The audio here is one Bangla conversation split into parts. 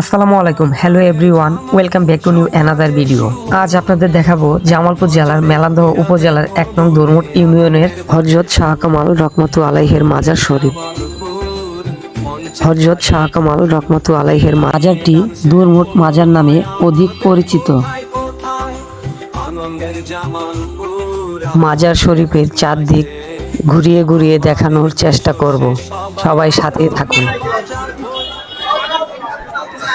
আসসালামু আলাইকুম hello everyone welcome back to new another video আজ আপনাদের দেখাবো জামালপুর জেলার মেলান্দহ উপজেলার এক নং দরমুট ইউনিয়নের হজরত শাহ কামাল রহমতু আলাইহের মাজার শরীফ। হজরত শাহ কামাল রহমতু আলাইহের মাজারটি দরমুট মাজার নামে অধিক পরিচিত। মাজার শরীফের চারদিক ঘুরিয়ে ঘুরিয়ে দেখানোর চেষ্টা করব। সবাই সাথে থাকুন।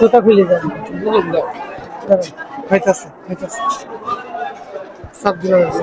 জুতা খুলে যাবে হইতাছে হইতাছে সব দিন হয়েছে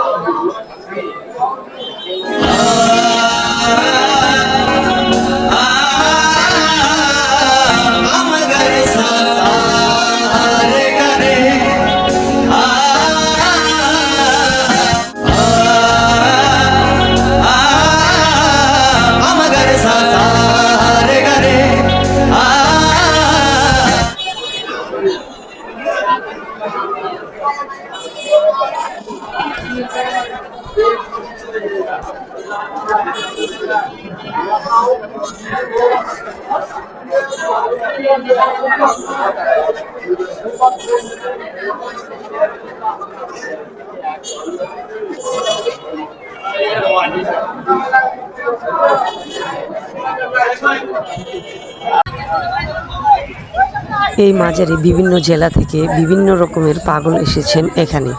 এই মাজারে বিভিন্ন জেলা থেকে বিভিন্ন রকমের পাগল এসেছেন এখানে।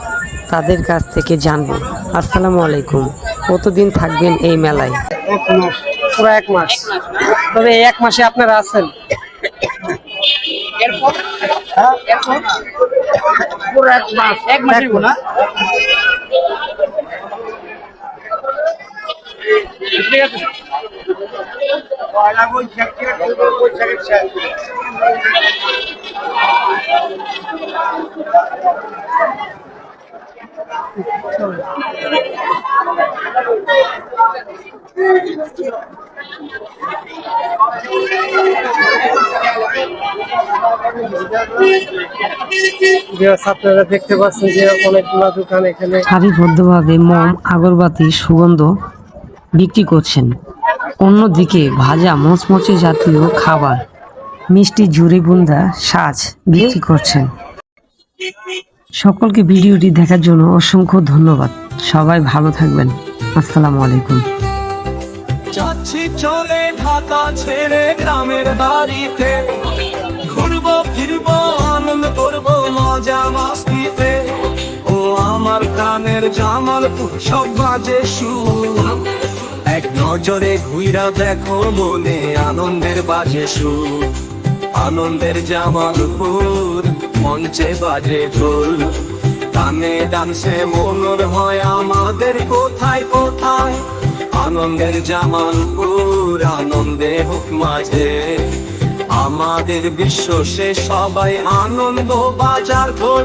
তাদের কাছ থেকে জানব। আসসালামু আলাইকুম। কতদিন থাকবেন এই মেলায়? এক মাস। পুরো এক মাস। তবে এই এক মাসে আপনারা আছেন। পুরো এক মাস। এক মাস। না? Viewers, আপনারা দেখতে পাচ্ছেন যে অনেকগুলো দোকান এখানে সারিবদ্ধভাবে আগরবাতি, সুগন্ধ বিক্রি করছেন। অন্যদিকে ভাজা মচমচে জাতীয় খাবার, মিষ্টি জুড়ি বুন্দা সাজ বিক্রি করছেন। সকলকে ভিডিওটি দেখার জন্য অসংখ্য ধন্যবাদ। সবাই ভালো থাকবেন। আসসালামু আলাইকুম। যাচ্ছি চলে ঢাকা ছেড়ে গ্রামের বাড়িতে। ঘুরবো, ফিরবো, আনন্দ করব, মজা মাস্তিতে। ও আমার কানের জামালপুর সব বাজে সুর। এক নজরে ঘুইরা দেখো মনে আনন্দের বাজে সুর। আনন্দের মঞ্চে বাজে ঢোল। গানে ডান্সে মনোর হয় আমাদের, কোথায় কোথায়? আনন্দের জামালপুর আনন্দে হোক মাঝে। আমাদের বিশ্ব সে সবাই আনন্দ বাজার ঢোল